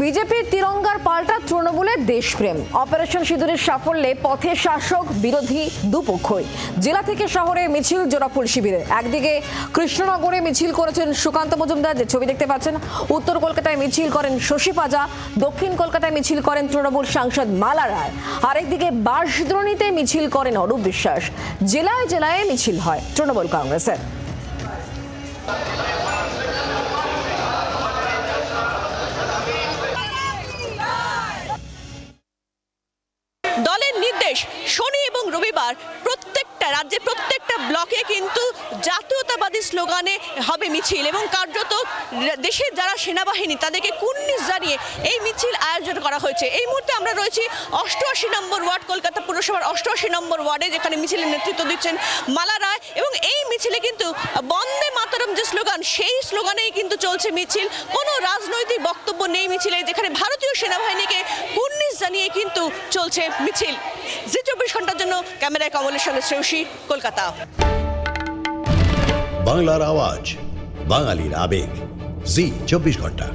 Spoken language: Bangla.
বিজেপির তিরঙ্গার পাল্টা তৃণমূলের দেশপ্রেম। অপারেশন সিঁদুরের সাফল্যে পথে শাসক বিরোধী দুপক্ষই। জেলা থেকে শহরে মিছিল, জোড়াফুল শিবিরে। একদিকে কৃষ্ণনগরে মিছিল করেছেন সুকান্ত মজুমদার, যে ছবি দেখতে পাচ্ছেন। উত্তর কলকাতায় মিছিল করেন শশী পাজা। দক্ষিণ কলকাতায় মিছিল করেন তৃণমূল সাংসদ মালা রায়। আরেকদিকে বাঁশদ্রোণীতে মিছিল করেন অরূপ বিশ্বাস। জেলায় জেলায় মিছিল হয় তৃণমূল কংগ্রেসের। নির্দেশ শনি এবং রবিবার প্রত্যেকটা রাজ্যের প্রত্যেকটা ব্লকে কিন্তু জাতীয়তাবাদী স্লোগানে হবে মিছিল এবং কার্যত দেশের যারা সেনাবাহিনী, তাদেরকে কুর্নিশ জানিয়ে এই মিছিল আয়োজন করা হয়েছে। এই মুহূর্তে আমরা রয়েছি অষ্টআশি নম্বর ওয়ার্ড, কলকাতা পুরসভার অষ্টআশি নম্বর ওয়ার্ডে, যেখানে মিছিলের নেতৃত্ব দিচ্ছেন মালা রায়। এবং এই মিছিলে কিন্তু বন্দে মাতরম যে স্লোগান, সেই স্লোগানেই কিন্তু চলছে মিছিল। কোনো রাজনৈতিক বক্তব্য নেই মিছিলে, যেখানে ভারতীয় সেনাবাহিনীকে কুর্নিশ জানিয়ে কিন্তু চলছে মিছিল। যে চব্বিশ ঘণ্টার জন্য ক্যামেরায় কমলের সঙ্গে শ্রেয়সী, কলকাতা। বাংলার আওয়াজ, বাঙালির আবেগ। জি চব্বিশ ঘণ্টা।